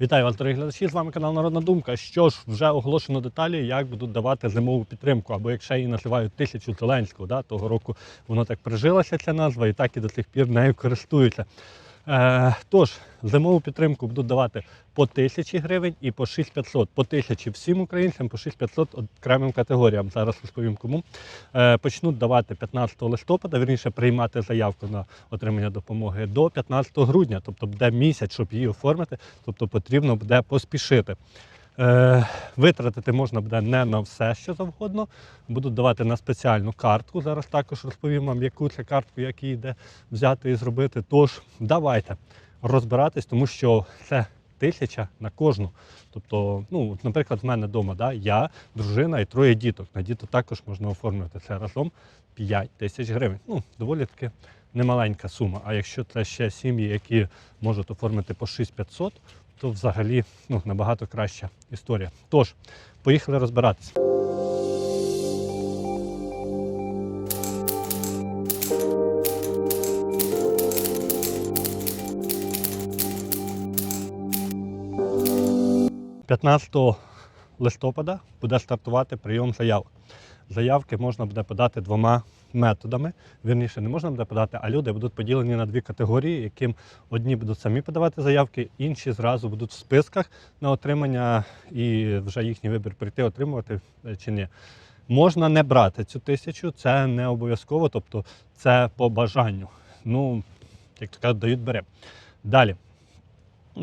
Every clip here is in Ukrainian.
Вітаю вас, глядачі! З вами канал Народна Думка. Що ж, вже оголошено деталі, як будуть давати зимову підтримку, або якщо її називають тисячу Зеленського. Да? Того року воно так прижилася ця назва, і так і до сих пір нею користуються. Е, тож, зимову підтримку будуть давати по тисячі гривень і по 6500. По тисячі всім українцям, по 6500 окремим категоріям. Зараз розповім кому. Е, почнуть давати 15 листопада, вірніше приймати заявку на отримання допомоги до 15 грудня, тобто буде місяць, щоб її оформити, тобто потрібно буде поспішити. Е, витратити можна буде не на все, що завгодно. Будуть давати на спеціальну картку. Зараз також розповім вам, яку це картку, як її де взяти і зробити. Тож давайте розбиратись, тому що це тисяча на кожну. Тобто, ну, наприклад, в мене вдома да, я, дружина і троє діток. На діток також можна оформити це разом 5 тисяч гривень. Ну, доволі таки немаленька сума. А якщо це ще сім'ї, які можуть оформити по 6500, то взагалі ну, набагато краща історія. Тож, поїхали розбиратися. – 15 листопада буде стартувати прийом заявок. Заявки можна буде подати двома методами. Вірніше, не можна буде подати, а люди будуть поділені на дві категорії, яким одні будуть самі подавати заявки, інші зразу будуть в списках на отримання і вже їхній вибір прийти отримувати е, чи ні. Можна не брати цю тисячу, це не обов'язково, тобто це по бажанню. Ну, як то кажуть, дають бере. Далі.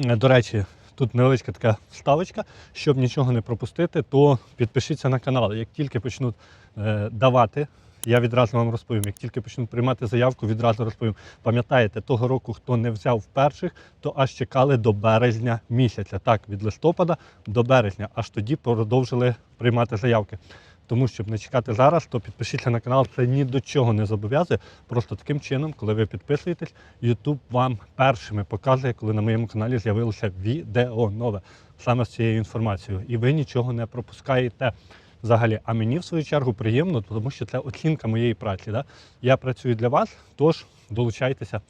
Е, До речі, тут невеличка така вставочка. Щоб нічого не пропустити, то підпишіться на канал. Як тільки почнуть е, давати, я відразу вам розповім. Як тільки почнуть приймати заявку, відразу розповім. Пам'ятаєте, того року, хто не взяв перших, то аж чекали до березня місяця. Так, від листопада до березня, аж тоді продовжили приймати заявки. Тому щоб не чекати зараз, то підпишіться на канал. Це ні до чого не зобов'язує. Просто таким чином, коли ви підписуєтесь, YouTube вам першими показує, коли на моєму каналі з'явилося відео нове саме з цією інформацією. І ви нічого не пропускаєте взагалі. А мені в свою чергу приємно, тому що це оцінка моєї праці. Да? Я працюю для вас, тож долучайтеся,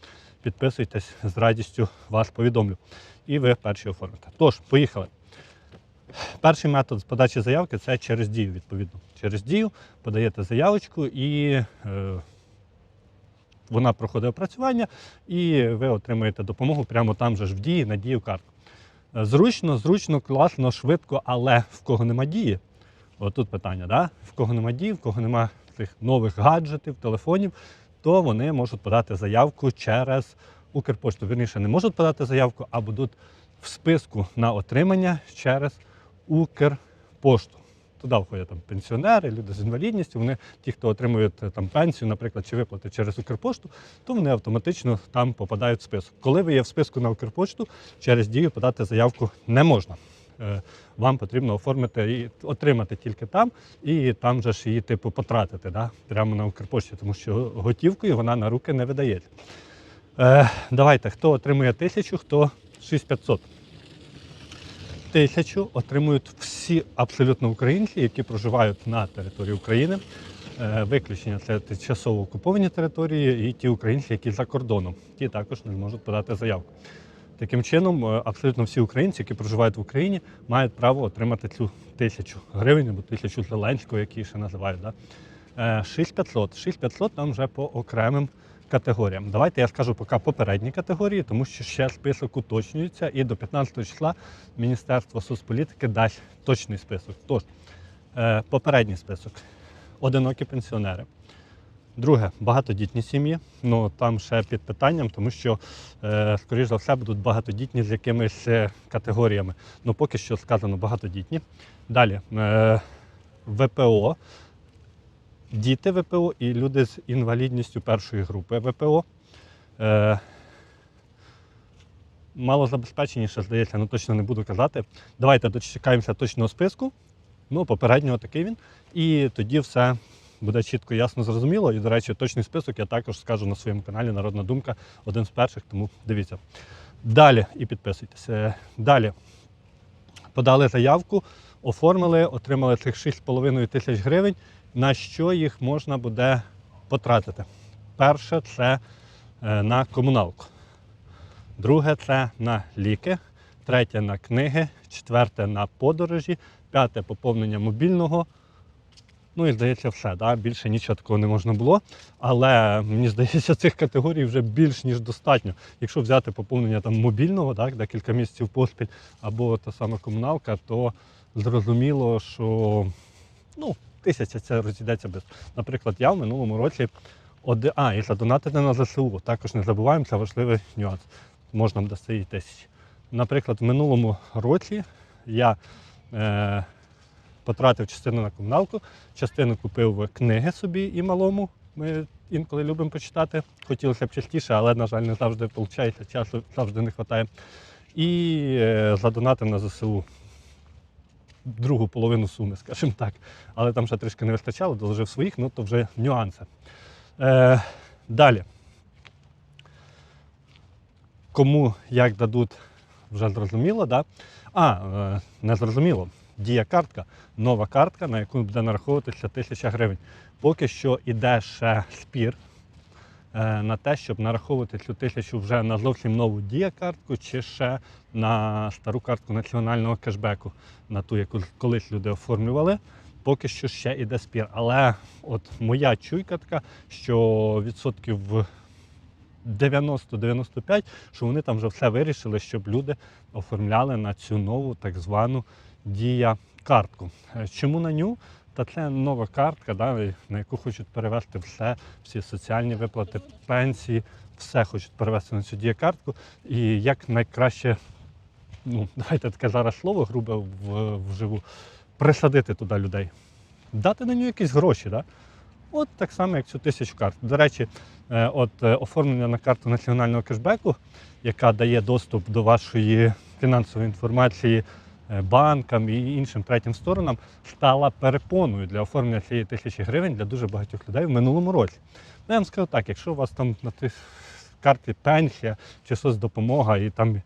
підписуйтесь з радістю вас повідомлю. І ви перші оформите. Тож, поїхали. Перший метод подачі заявки це через дію, відповідно. Через дію подаєте заявочку і е, вона проходить опрацювання, і ви отримуєте допомогу прямо там же ж в дії на дію картку. Е, Зручно, зручно, класно, швидко, але в кого нема дії, отут питання, да? в кого нема дії, в кого нема цих нових гаджетів, телефонів, то вони можуть подати заявку через Укрпошту. Вірніше, не можуть подати заявку, а будуть в списку на отримання через Укрпошту. Туди входять там пенсіонери, люди з інвалідністю. Вони, ті, хто отримують е, там пенсію, наприклад, чи виплати через Укрпошту, то вони автоматично там попадають в список. Коли ви є в списку на Укрпошту, через дію подати заявку не можна. Е, Вам потрібно оформити і отримати тільки там, і там же ж її типу потратити, да? прямо на Укрпошті, тому що готівкою вона на руки не видається. Е, давайте, хто отримує тисячу, хто 6500. Тисячу отримують всі абсолютно українці, які проживають на території України. Е, Виключення це тимчасово окуповані території і ті українці, які за кордоном. Ті також не зможуть подати заявку. Таким чином, е, абсолютно всі українці, які проживають в Україні, мають право отримати цю тисячу гривень або тисячу Зеленського, які її ще називають. Да? Е, 6500. 6500 там вже по окремим категоріям. Давайте я скажу поки попередні категорії, тому що ще список уточнюється, і до 15 числа Міністерство соцполітики дасть точний список. Тож, е, попередній список одинокі пенсіонери. Друге, багатодітні сім'ї. Ну там ще під питанням, тому що, е, скоріш за все, будуть багатодітні з якимись е, категоріями. Ну, поки що сказано багатодітні. Далі е, ВПО, діти ВПО і люди з інвалідністю першої групи ВПО. Е, малозабезпеченіше, здається, ну точно не буду казати. Давайте дочекаємося точного списку. Ну, попереднього такий він. І тоді все буде чітко, ясно, зрозуміло. І, до речі, точний список я також скажу на своєму каналі Народна Думка, один з перших, тому дивіться. Далі і підписуйтесь. Далі подали заявку, оформили, отримали цих 6,5 тисяч гривень. На що їх можна буде потратити? Перше це е, на комуналку. Друге це на ліки. третє на книги, четверте на подорожі, п'яте поповнення мобільного. Ну і здається, все. Да? Більше нічого такого не можна було. Але мені здається, цих категорій вже більш ніж достатньо. Якщо взяти поповнення там мобільного, так, декілька місяців поспіль, або та сама комуналка, то зрозуміло, що ну, тисяча це розійдеться без. Наприклад, я в минулому році оди... а, і задонатити на ЗСУ. Також не забуваємо, це важливий нюанс. Можна буде і тисячі. Наприклад, в минулому році я е, потратив частину на комуналку, частину купив книги собі і малому. Ми інколи любимо почитати. Хотілося б частіше, але, на жаль, не завжди виходить, часу завжди не вистачає. І е, задонатив на ЗСУ другу половину суми, скажімо так. Але там ще трішки не вистачало, доложив своїх, ну то вже нюанси. Е, далі. Кому як дадуть, вже зрозуміло, да? А, е, не зрозуміло. Дія картка, нова картка, на яку буде нараховуватися 1000 гривень. Поки що іде ще спір е, на те, щоб нараховувати цю тисячу вже на зовсім нову дія картку, чи ще на стару картку національного кешбеку, на ту, яку колись люди оформлювали. Поки що ще іде спір. Але от моя чуйка така, що відсотків 90-95, що вони там вже все вирішили, щоб люди оформляли на цю нову так звану дія картку. Е, Чому на ню? Та це нова картка, да, на яку хочуть перевести все, всі соціальні виплати, пенсії, все хочуть перевести на цю діякартку. І як найкраще, ну, давайте таке зараз слово грубе вживу, присадити туди людей, дати на нього якісь гроші. Да? От так само, як цю тисячу карт. До речі, е, от е, оформлення на карту національного кешбеку, яка дає доступ до вашої фінансової інформації е, банкам і іншим третім сторонам, стала перепоною для оформлення цієї тисячі гривень для дуже багатьох людей в минулому році. Ну, я вам скажу так, якщо у вас там на карті пенсія чи соцдопомога і там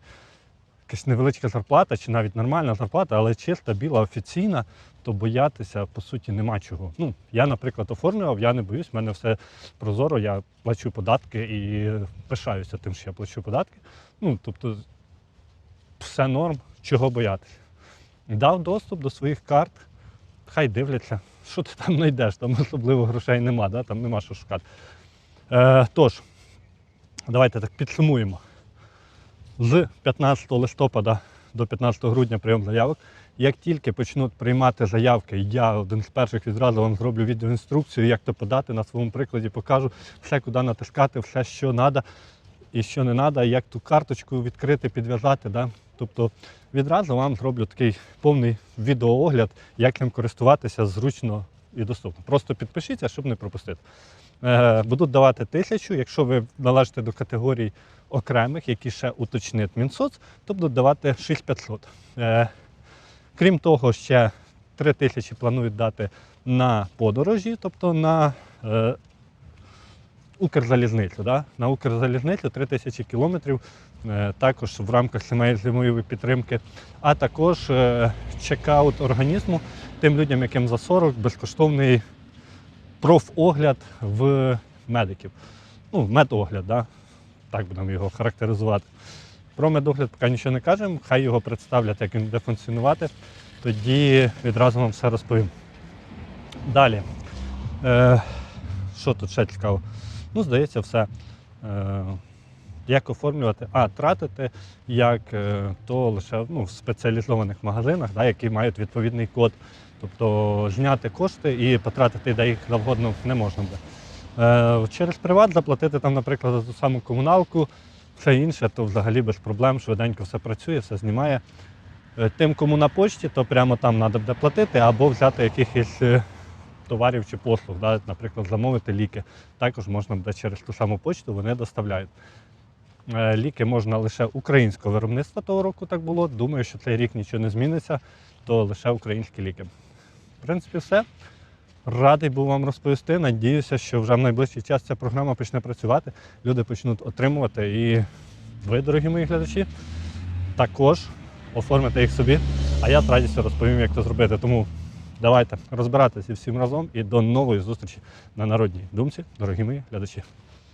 якась невеличка зарплата, чи навіть нормальна зарплата, але чиста, біла, офіційна, то боятися по суті нема чого. Ну, я, наприклад, оформлював, я не боюсь, в мене все прозоро, я плачу податки і пишаюся тим, що я плачу податки. Ну, тобто, все норм, чого боятися. Дав доступ до своїх карт, хай дивляться, що ти там знайдеш, там особливо грошей нема, да? там нема що шукати. Е, тож, давайте так підсумуємо. З 15 листопада до 15 грудня прийом заявок. Як тільки почнуть приймати заявки, я один з перших відразу вам зроблю відеоінструкцію, як то подати на своєму прикладі, покажу все, куди натискати, все, що треба і що не треба, як ту карточку відкрити, підв'язати. Да? Тобто відразу вам зроблю такий повний відеоогляд, як ним користуватися зручно і доступно. Просто підпишіться, щоб не пропустити. Е, Будуть давати тисячу, якщо ви належите до категорій окремих, які ще уточнить Мінсоц, то будуть давати 6500. Е, Крім того, ще 3 тисячі планують дати на подорожі, тобто на е, Укрзалізницю. Да? На Укрзалізницю 3 тисячі кілометрів, також в рамках сімей зимової підтримки, а також чекаут організму тим людям, яким за 40, безкоштовний профогляд в медиків. Ну, медогляд, да? так будемо його характеризувати. Про медогляд поки нічого не кажемо, хай його представлять, як він буде функціонувати. Тоді відразу вам все розповім. Далі. Е, що тут ще цікаво? Ну, здається, все. Е, як оформлювати, а тратити, як е, то лише ну, в спеціалізованих магазинах, да, які мають відповідний код. Тобто зняти кошти і потратити де їх завгодно не можна буде. Е, через приват заплатити там, наприклад, за ту саму комуналку, все інше, то взагалі без проблем, швиденько все працює, все знімає. Е, Тим, кому на почті, то прямо там треба буде платити або взяти якихось е, товарів чи послуг, да, наприклад, замовити ліки. Також можна буде через ту саму почту, вони доставляють. Ліки можна лише українського виробництва того року так було. Думаю, що цей рік нічого не зміниться, то лише українські ліки. В принципі, все. Радий був вам розповісти. Надіюся, що вже в найближчий час ця програма почне працювати. Люди почнуть отримувати. І ви, дорогі мої глядачі, також оформите їх собі. А я з радістю розповім, як це зробити. Тому давайте розбиратися всім разом і до нової зустрічі на народній думці, дорогі мої глядачі.